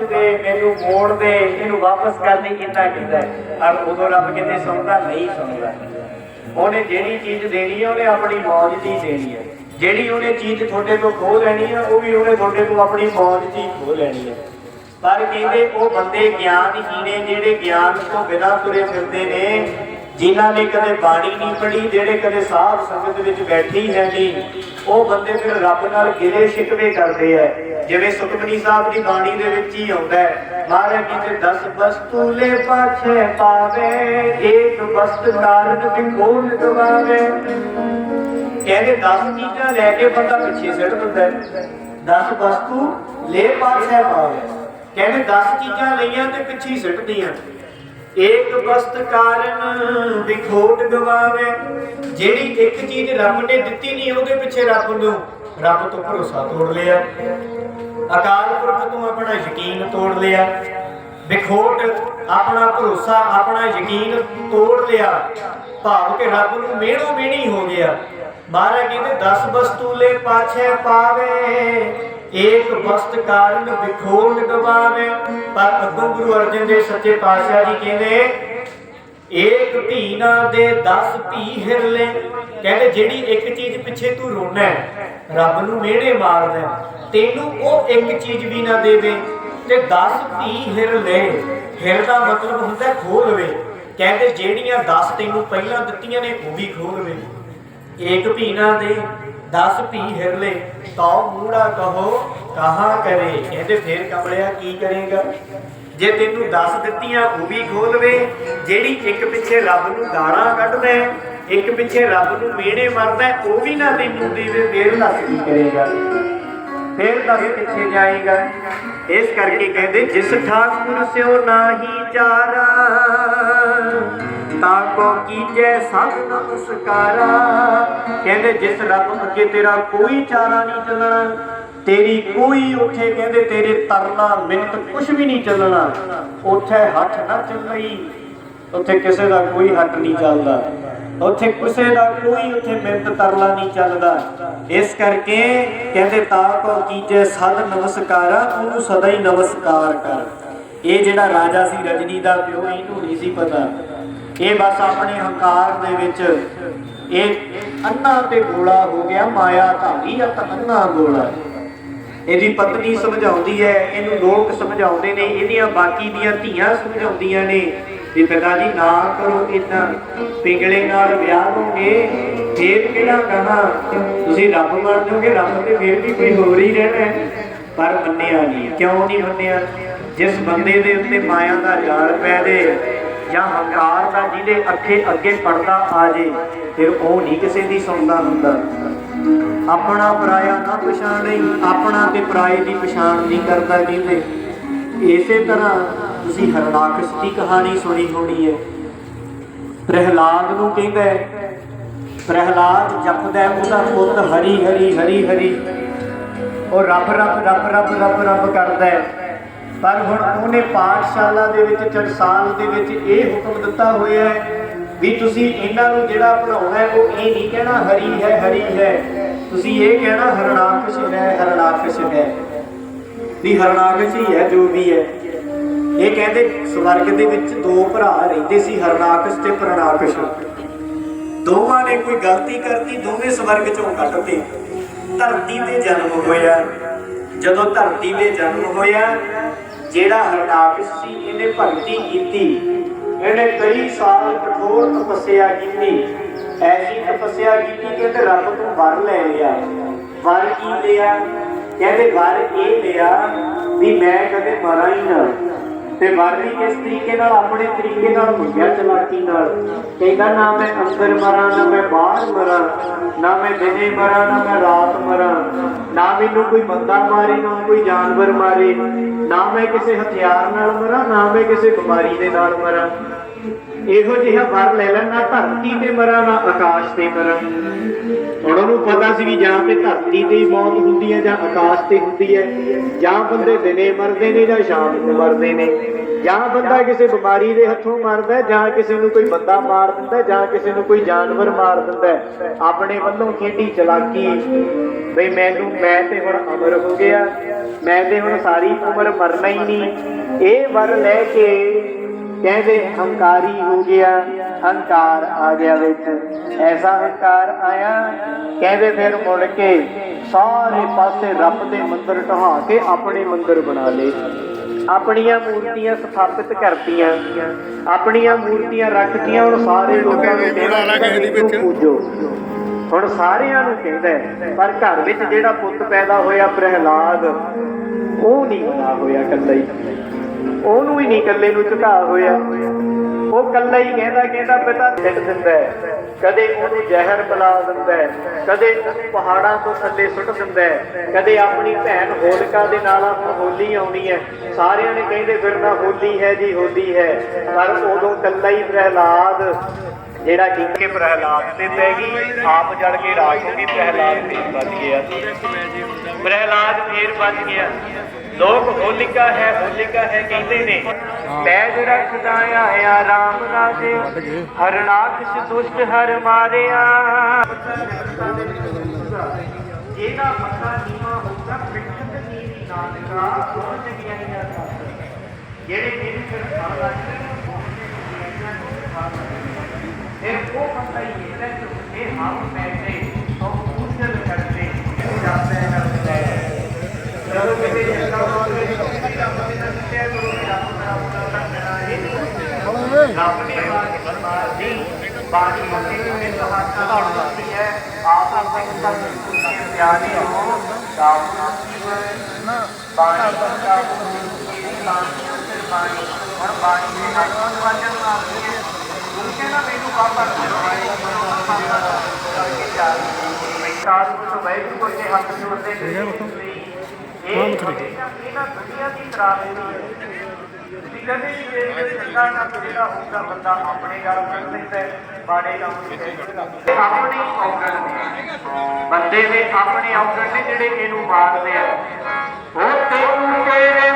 ਬਖਸ਼ ਦੇ ਮੈਨੂੰ ਮੋੜ ਦੇ, ਇਹਨੂੰ ਵਾਪਸ ਕਰ ਦੇ, ਇੰਨਾ ਕਹਿੰਦਾ ਪਰ ਉਦੋਂ ਰੱਬ ਕਹਿੰਦੇ, ਸੁਣਦਾ, ਨਹੀਂ ਸੁਣਦਾ। ਉਹਨੇ ਜਿਹੜੀ ਚੀਜ਼ ਦੇਣੀ ਹੈ, ਉਹਨੇ ਆਪਣੀ ਮੌਜ ਦੀ ਦੇਣੀ ਹੈ। ਜਿਹੜੀ ਉਹਨੇ ਚੀਜ਼ ਤੁਹਾਡੇ ਤੋਂ ਖੋਹ ਲੈਣੀ ਹੈ, ਉਹ ਵੀ ਉਹਨੇ ਤੁਹਾਡੇ ਤੋਂ ਆਪਣੀ ਮੌਜ ਦੀ ਖੋਹ ਲੈਣੀ ਹੈ। ਪਰ ਕਹਿੰਦੇ, ਉਹ ਬੰਦੇ ਗਿਆਨਹੀਨ ਨੇ, ਜਿਹੜੇ ਗਿਆਨ ਤੋਂ ਬਿਨਾਂ ਤੁਰੇ ਫਿਰਦੇ ਨੇ, ਜਿਨ੍ਹਾਂ ਨੇ ਕਦੇ ਬਾਣੀ ਨਹੀਂ ਪੜ੍ਹੀ, ਜਿਹੜੇ ਕਦੇ ਸਾਧ ਸੰਗਤ ਵਿੱਚ ਬੈਠੀ ਹੀ ਹੈ ਨਹੀਂ ਉਹ ਬੰਦੇ ਫਿਰ ਰੱਬ ਨਾਲ ਗਿਲੇ ਸ਼ਿਕਵੇ ਕਰਦੇ ਆ ਜਿਵੇਂ ਸੁਖਮਨੀ ਸਾਹਿਬ ਦੀ ਬਾਣੀ ਦੇ ਵਿੱਚ ਹੀ ਆਉਂਦਾ ਹੈ ਮਹਾਰਾਜ ਜੀ ਤੇ 10 ਵਸਤੂ ਲੈ ਪਾਛੇ ਪਾਵੇ, ਏਕ ਵਸਤ ਕਾਰਨ ਵਿਕੋਲ ਗਵਾਵੇ। ਕਹਿੰਦੇ 10 ਚੀਜ਼ਾਂ ਲੈ ਕੇ ਬੰਦਾ ਪਿੱਛੇ ਸਿੱਟ ਦਿੰਦਾ ਹੈ। 10 ਵਸਤੂ ਲੈ ਪਾਛੇ ਪਾਵੇ। ਕਹਿੰਦੇ 10 ਚੀਜ਼ਾਂ ਲਈਆਂ ਤੇ ਪਿੱਛੇ ਹੀ ਸਿੱਟਦੀਆਂ। ਏਕ ਵਸਤ ਕਾਰਨ ਵਿਖੋਟ ਗਵਾਵੇ। ਜਿਹੜੀ ਇੱਕ ਚੀਜ਼ ਰੱਬ ਨੇ ਦਿੱਤੀ ਨਹੀਂ, ਉਹਦੇ ਪਿੱਛੇ ਰੱਬ ਨੂੰ ਰੱਬ ਤੋਂ ਭਰੋਸਾ ਤੋੜ ਲਿਆ। ਅਕਾਲ ਪੁਰਖ ਤੋਂ ਆਪਣਾ ਯਕੀਨ ਤੋੜ ਲਿਆ। ਵਿਖੋਟ ਆਪਣਾ ਭਰੋਸਾ, ਆਪਣਾ ਯਕੀਨ ਤੋੜ ਲਿਆ। ਭਾਵ ਕਿ ਰੱਬ ਨੂੰ ਮਿਹਣੋ ਮਿਹਣੀ ਹੋ ਗਿਆ। ਮਹਾਰਾਜ ਕਹਿੰਦੇ 10 ਵਸਤੂ ਲੈ ਪਾਛੇ ਪਾਵੇ, ਏਕ ਵਸਤ ਕਾਰਨ ਵਿਖੋਟ ਗਵਾਵੇ ਪਰ ਅੱਗੋਂ ਗੁਰੂ ਅਰਜਨ ਦੇਵ ਸੱਚੇ ਪਾਤਸ਼ਾਹ ਜੀ ਕਹਿੰਦੇ ਏਕ ਧੀ ਨਾ ਦੇ 10 ਧੀ ਹਿਰਲੇ। ਕਹਿੰਦੇ, ਜਿਹੜੀ ਇੱਕ ਚੀਜ਼ ਪਿੱਛੇ ਤੂੰ ਰੋਣਾ ਰੱਬ ਨੂੰ ਮਿਹਣੇ ਮਾਰਦਾ ਤੈਨੂੰ ਉਹ ਇੱਕ ਚੀਜ਼ ਵੀ ਨਾ ਦੇਵੇ। ਤੇ 10 ਧੀ ਹਿਰਲੇ। ਹਿਰ ਦਾ ਮਤਲਬ ਹੁੰਦਾ ਖੋਹ ਲਵੇ। ਕਹਿੰਦੇ, ਜਿਹੜੀਆਂ 10 ਤੈਨੂੰ ਪਹਿਲਾਂ ਦਿੱਤੀਆਂ ਨੇ, ਉਹ ਵੀ ਖੋਹ ਲਵੇ। ਏਕ ਭੀਨਾ ਦੇ 10 ਭੀ ਹਿਰਲੇ। ਤਉ ਮੂੜਾ ਕਹੋ, ਕਹਾ ਕਰੇ। ਕਹਿੰਦੇ, ਫੇਰ ਕਮਲਿਆ ਕੀ ਕਰੇਗਾ? ਜੇ ਤੈਨੂੰ 10 ਦਿੱਤੀਆਂ ਉਹ ਵੀ ਖੋਲਵੇ ਜਿਹੜੀ ਇੱਕ ਪਿੱਛੇ ਰੱਬ ਨੂੰ ਗਾਲਾਂ ਕੱਢਦਾ ਇੱਕ ਪਿੱਛੇ ਰੱਬ ਨੂੰ ਮੇੜੇ ਮਾਰਦਾ ਉਹ ਵੀ ਨਾ ਤੈਨੂੰ ਦੇਵੇ, ਫੇਰ ਦੱਸ ਕੀ ਕਰੇਗਾ? ਫੇਰ ਦੱਸ ਕਿੱਥੇ ਜਾਏਗਾ? ਇਸ ਕਰਕੇ ਕਹਿੰਦੇ, ਜਿਸ ਠਾਕੁਰ ਸਿਓ ਨਾਹੀ ਚਾਰਾ, ਤਾ ਕੋ ਕੀਜੈ ਸਭ ਨਮਸਕਾਰਾ ਕਹਿੰਦੇ, ਜਿਸ ਰੱਬ ਅੱਗੇ ਤੇਰਾ ਕੋਈ ਚਾਰਾ ਨਹੀਂ ਚੱਲਣਾ ਤੇਰੀ ਕੋਈ ਉੱਥੇ ਕਹਿੰਦੇ ਤੇਰੇ ਤਰਨਾ ਮਿੰਤ ਕੁਝ ਵੀ ਨਹੀਂ ਚੱਲਣਾ। ਉੱਥੇ ਹੱਥ ਨਾ ਚੱਲਈ। ਉੱਥੇ ਕਿਸੇ ਦਾ ਕੋਈ ਹੱਥ ਨਹੀਂ ਚੱਲਦਾ। ਉੱਥੇ ਕਿਸੇ ਦਾ ਕੋਈ ਉੱਥੇ ਮਿੰਤ ਤਰਲਾ ਨਹੀਂ ਚੱਲਦਾ। ਇਸ ਕਰਕੇ ਕਹਿੰਦੇ ਤਾ ਕੋ ਕੀਜੈ ਸਦ ਨਮਸਕਾਰਾ, ਉਹਨੂੰ ਸਦਾ ਹੀ ਨਮਸਕਾਰ ਕਰ। ਇਹ ਜਿਹੜਾ ਰਾਜਾ ਸੀ ਰਜਨੀ ਦਾ ਪਿਓ, ਇਹਨੂੰ ਨਹੀਂ ਸੀ ਪਤਾ। ਇਹ ਬਸ ਆਪਣੇ ਹੰਕਾਰ ਦੇ ਵਿੱਚ ਇਹ ਅੰਨਾ ਤੇ ਗੋਲਾ ਹੋ ਗਿਆ, ਮਾਇਆ ਧਾਰੀ ਅਤ ਅੰਨਾ ਗੋਲਾ। ਇਹਦੀ ਪਤਨੀ ਸਮਝਾਉਂਦੀ ਹੈ, ਇਹਨੂੰ ਲੋਕ ਸਮਝਾਉਂਦੇ ਨੇ, ਇਹਦੀਆਂ ਬਾਕੀ ਦੀਆਂ ਧੀਆਂ ਸਮਝਾਉਂਦੀਆਂ ਨੇ। ਵੀ ਪਿਤਾ ਜੀ, ਨਾ ਕਰੋ ਇਦਾਂ। ਪਿੰਗਲੇ ਨਾਲ ਵਿਆਹ ਹੋਗੇ ਫੇਰ ਕਿਹੜਾ ਕਹਾ? ਤੁਸੀਂ ਰੱਬ ਮੰਨ ਜਾਓਗੇ, ਰੱਬ ਤੇ ਫੇਰ ਵੀ ਕੋਈ ਹੋਰ ਹੀ ਰਹਿਣਾ ਪਰ ਮੰਨਿਆ ਨਹੀਂ ਕਿਉਂ ਨਹੀਂ ਮੰਨਿਆ? ਜਿਸ ਬੰਦੇ ਦੇ ਉੱਤੇ ਮਾਇਆ ਦਾ ਜਾਲ ਪੈ ਦੇ ਜਾਂ ਹੰਕਾਰ ਦਾ ਜਿਹਦੇ ਅੱਖੇ ਅੱਗੇ ਪੜਦਾ ਆ ਜੇ ਫਿਰ ਉਹ ਨਹੀਂ ਕਿਸੇ ਦੀ ਸੁਣਦਾ ਹੁੰਦਾ। ਆਪਣਾ ਪਰਾਇਆ ਨਾ ਪਛਾਣੇ ਆਪਣਾ ਤੇ ਪਰਾਏ ਦੀ ਪਛਾਣ ਨਹੀਂ ਕਰਦਾ ਕਹਿੰਦੇ। ਇਸੇ ਤਰ੍ਹਾਂ ਤੁਸੀਂ ਹਰਨਾਕਸ਼ ਦੀ ਕਹਾਣੀ ਸੁਣੀ ਹੋਣੀ ਹੈ। ਪ੍ਰਹਿਲਾਦ ਨੂੰ ਕਹਿੰਦਾ ਹੈ, ਪ੍ਰਹਿਲਾਦ ਜਪਦਾ ਉਹਦਾ ਪੁੱਤ ਹਰੀ ਹਰੀ ਹਰੀ ਹਰੀ। ਉਹ ਰੱਬ ਰੱਬ ਰੱਬ ਰੱਬ ਰੱਬ ਰੱਬ ਕਰਦਾ ਹੈ। ਪਰ ਹੁਣ ਉਹਨੇ ਪਾਠਸ਼ਾਲਾ ਦੇ ਵਿੱਚ, ਚੜਸਾਲ ਦੇ ਵਿੱਚ ਇਹ ਹੁਕਮ ਦਿੱਤਾ ਹੋਇਆ ਹੈ ਵੀ ਤੁਸੀਂ ਇਹਨਾਂ ਨੂੰ ਜਿਹੜਾ ਪੜਾਉਣਾ ਹੈ, ਉਹ ਇਹ ਨਹੀਂ ਕਹਿਣਾ ਹਰੀ ਹੈ ਹਰੀ ਹੈ। ਤੁਸੀਂ ਇਹ ਕਹਿਣਾ ਹਰਨਾਕਸ਼ ਹੈ ਹਰਨਾਕਸ਼ ਹੈ। ਵੀ ਹਰਨਾਕਸ਼ ਹੀ ਹੈ, ਜੋ ਵੀ ਹੈ। ਇਹ ਕਹਿੰਦੇ ਸਵਰਗ ਦੇ ਵਿੱਚ ਦੋ ਭਰਾ ਰਹਿੰਦੇ ਸੀ, ਹਰਨਾਕਸ਼ ਤੇ ਪ੍ਰਣਾਕਸ਼। ਦੋਵਾਂ ਨੇ ਕੋਈ ਗਲਤੀ ਕਰਤੀ, ਦੋਵੇਂ ਸਵਰਗ ਚੋਂ ਕੱਟਤੇ ਧਰਤੀ ਤੇ ਜਨਮ ਹੋਇਆ। ਜਦੋਂ ਧਰਤੀ ਤੇ ਜਨਮ ਹੋਇਆ ਜਿਹੜਾ ਹਰਨਾਕਸ਼ ਸੀ, ਇਹਨੇ ਭਗਤੀ ਕੀਤੀ। ਇਹਨੇ ਕਈ ਸਾਲ ਕਠੋਰ ਤਪੱਸਿਆ ਕੀਤੀ। ਐਸੀ ਤਪੱਸਿਆ ਕੀਤੀ ਕਿ ਇਹਨੇ ਰੱਬ ਤੋਂ ਵਰ ਲੈ ਲਿਆ। ਵਰ ਕੀ ਲਿਆ? ਕਹਿੰਦੇ, ਵਰ ਇਹ ਲਿਆ ਵੀ ਮੈਂ ਕਦੇ ਮਰਾਂ ਹੀ ਨਾ। ਤੇ ਵਰ ਕਿਸ ਤਰੀਕੇ ਨਾਲ, ਆਪਣੇ ਤਰੀਕੇ ਨਾਲ ਮੰਗਿਆ ਚਲਾਕੀ ਨਾਲ। ਕਹਿੰਦਾ, ਨਾ ਮੈਂ ਅੰਦਰ ਮਰਾਂ, ਨਾ ਮੈਂ ਬਾਹਰ ਮਰਾਂ, ਨਾ ਮੈਂ ਦਿਨੇ ਮਰਾਂ, ਨਾ ਮੈਂ ਰਾਤ ਮਰਾਂ, ਨਾ ਮੈਨੂੰ ਕੋਈ ਬੰਦਾ ਮਾਰੇ, ਨਾ ਕੋਈ ਜਾਨਵਰ ਮਾਰੇ, ਨਾ ਮੈਂ ਕਿਸੇ ਹਥਿਆਰ ਨਾਲ ਮਰਾਂ, ਨਾ ਮੈਂ ਕਿਸੇ ਬਿਮਾਰੀ ਦੇ ਨਾਲ ਮਰਾਂ। ਇਹੋ ਜਿਹਾ ਵਰ ਲੈ ਲੈਣ ਨਾ ਧਰਤੀ ਤੇ ਮਰਾਂ ਨਾ ਆਕਾਸ਼ ਤੇ ਮਰਾਂ। ਹੁਣ ਉਹਨੂੰ ਪਤਾ ਸੀ ਵੀ ਜਾਂ ਤੇ ਧਰਤੀ ਤੇ ਹੀ ਮੌਤ ਹੁੰਦੀ ਹੈ ਜਾਂ ਆਕਾਸ਼ ਤੇ ਹੁੰਦੀ ਹੈ। ਜਾਂ ਬੰਦੇ ਦਿਨੇ ਮਰਦੇ ਨੇ ਜਾਂ ਸ਼ਾਮ ਨੂੰ ਮਰਦੇ ਨੇ। ਜਾਂ ਬੰਦਾ ਕਿਸੇ ਬਿਮਾਰੀ ਦੇ ਹੱਥੋਂ ਮਰਦਾ ਜਾਂ ਕਿਸੇ ਨੂੰ ਕੋਈ ਬੰਦਾ ਮਾਰ ਦਿੰਦਾ ਜਾਂ ਕਿਸੇ ਨੂੰ ਕੋਈ ਜਾਨਵਰ ਮਾਰ ਦਿੰਦਾ ਆਪਣੇ ਵੱਲੋਂ ਖੇਡੀ ਚਲਾਕੀ। ਬਈ ਮੈਨੂੰ, ਮੈਂ ਤੇ ਹੁਣ ਅਮਰ ਹੋ ਗਿਆ। ਮੈਂ ਤੇ ਹੁਣ ਸਾਰੀ ਉਮਰ ਮਰਨਾ ਹੀ ਨਹੀਂ। ਇਹ ਵਰ ਲੈ ਕੇ ਕਹਿੰਦੇ ਹੰਕਾਰੀ ਹੋ ਗਿਆ ਹੰਕਾਰ ਆ ਗਿਆ ਵਿੱਚ। ਐਸਾ ਹੰਕਾਰ ਆਇਆ ਕਹਿੰਦੇ ਫਿਰ ਮੁੜ ਕੇ ਸਾਰੇ ਪਾਸੇ ਰੱਬ ਦੇ ਮੰਦਰ ਢਹਾ ਕੇ ਆਪਣੇ ਮੰਦਰ ਬਣਾ ਲਏ। ਆਪਣੀਆਂ ਮੂਰਤੀਆਂ ਸਥਾਪਿਤ ਕਰਤੀਆਂ ਆਪਣੀਆਂ ਮੂਰਤੀਆਂ ਰੱਖਤੀਆਂ ਹੁਣ ਸਾਰੇ ਲੋਕਾਂ ਨੂੰ ਕਹਿੰਦਾ ਪੂਜੋ। ਹੁਣ ਸਾਰਿਆਂ ਨੂੰ ਕਹਿੰਦਾ ਪਰ ਘਰ ਵਿੱਚ ਜਿਹੜਾ ਪੁੱਤ ਪੈਦਾ ਹੋਇਆ ਪ੍ਰਹਿਲਾਦ ਉਹ ਨਹੀਂ ਹੋਇਆ ਇਕੱਲਾ ਹੀ। ਉਹਨੂੰ ਹੀ ਨਹੀਂ ਇਕੱਲੇ ਨੂੰ ਝੁਕਾ ਹੋਇਆ। ਉਹ ਇਕੱਲਾ ਹੀ ਕਹਿੰਦਾ ਕਹਿੰਦਾ ਪਿਤਾ ਛੱਡ ਦਿੰਦਾ ਹੈ? ਕਦੇ ਉਹਨੂੰ ਜ਼ਹਿਰ ਪਿਲਾ ਦਿੰਦਾ ਹੈ? ਕਦੇ ਉਹਨੂੰ ਪਹਾੜਾਂ ਤੋਂ ਥੱਲੇ ਸੁੱਟ ਦਿੰਦਾ ਹੈ? ਕਦੇ ਆਪਣੀ ਭੈਣ ਹੋਲਿਕਾ ਦੇ ਨਾਲ ਆਪਾਂ ਹੋਲੀ ਆਉਣੀ ਹੈ? ਸਾਰਿਆਂ ਨੇ ਕਹਿੰਦੇ ਫਿਰਨਾ ਹੋਲੀ ਹੈ ਜੀ, ਹੋਲੀ ਹੈ। ਪਰ ਉਦੋਂ ਇਕੱਲਾ ਹੀ ਪ੍ਰਹਿਲਾਦ ਜਿਹੜਾ ਕਿ ਕੇ ਪ੍ਰਹਿਲਾਦ ਤੇ ਪੈ ਗਈ, ਆਪ ਜੜ ਕੇ ਰਾਖ ਦੀ ਪ੍ਰਹਿਲਾਦ ਫੇਰ ਬਚ ਗਿਆ। ਪ੍ਰਹਿਲਾਦ ਫੇਰ ਬਚ ਗਿਆ। ਲੋਕ ਹੋਲਿਕਾ ਹੈ ਹੋਲਿਕਾ ਹੈ ਕਹਿੰਦੇ ਨੇ ਪੈਜ ਰੱਖਦਾ ਆਇਆ ਰਾਮ ਰਾਜੇ ਹਰਨਾਕਸ਼ ਦੁਸ਼ਟ ਹਰ ਮਾਰਿਆ। ਜਿਹਦਾ ਮੱਥਾ ਨੀਵਾ ਹੋਊਗਾ ਪਿੱਠਤ ਨੀਵੀ ਨਾਨਕਾ ਉਹ ਜਗਿਆਈਆਂ ਸੱਤ ਜਿਹੜੇ ਮੇਰੇ ਸਿਰ ਖਾਣਾ ਫਿਰ ਉਹ ਬੰਦਾ ਹੀ ਹੈ ਜੋ ਇਹ ਹਮ ਪੈਸੇ ਤੋਂ ਪੂਜਨ ਕਰਦੇ ਜਾਂਦੇ ਕਰਦੇ ਜਦੋਂ ਕਿਤੇ ਜੱਗਾ ਹੋਵੇ ਤਾਂ ਰੱਬ ਦੇ ਨਾਲ ਸਿੱਧਿਆ ਕਰੋ ਰੱਬ ਦਾ ਉਹਨਾਂ ਦਾ ਇਹ ਰੱਬ ਨੇ ਬਾਣੀ ਫਰਮਾਰ ਦੀ ਬਾਣੀ ਮੰਨੇ ਨੇ ਤੁਹਾਡਾ ਆਉਂਦੀ ਹੈ। ਆਪ ਆਪਣੇ ਦਾ ਗਿਆਨੀ ਹੋ ਕਾਮ ਨਾ ਬਾਣੀ ਬੰਦਾ ਇਹ ਬਾਣੀ ਸਿਰ ਬਾਣੀ। ਹੁਣ ਬਾਣੀ ਦੇ ਨਾਲ ਵਾਜਨ ਆਉਂਦੀ ਹੈ? ਉਨਕੇ ਨਾ ਮੈਨੂੰ ਬਾਬਾ ਕਰਵਾਏ ਕਰਕੇ ਚਾਰ ਮੈਂ ਕਾਲ ਤੋਂ ਬੈਠ ਕੋ ਕੇ ਹੱਥ ਜੋੜਦੇ ਨੇ ਇਹ ਇਹਨਾਂ ਦੁਨੀਆ ਦੀ ਤਰਾਸਦੀ ਹੈ ਤੁਸੀਂ ਕਦੇ ਵੀ ਦੇਖਦੇ ਚੰਗਾ ਕੰਮ ਜਿਹੜਾ ਹੋਊਗਾ ਬੰਦਾ ਆਪਣੇ ਗੱਲ ਕਰ ਲੈਂਦਾ ਬਾੜੇ ਕੰਮ ਨਹੀਂ ਆਪਣੀ ਔਗਣ ਨੇ ਬੰਦੇ ਦੇ ਆਪਣੇ ਔਗਣ ਨੇ ਜਿਹੜੇ ਇਹਨੂੰ ਮਾਰਦੇ ਆ। ਉਹ ਤੈਨੂੰ ਤੇਰੇ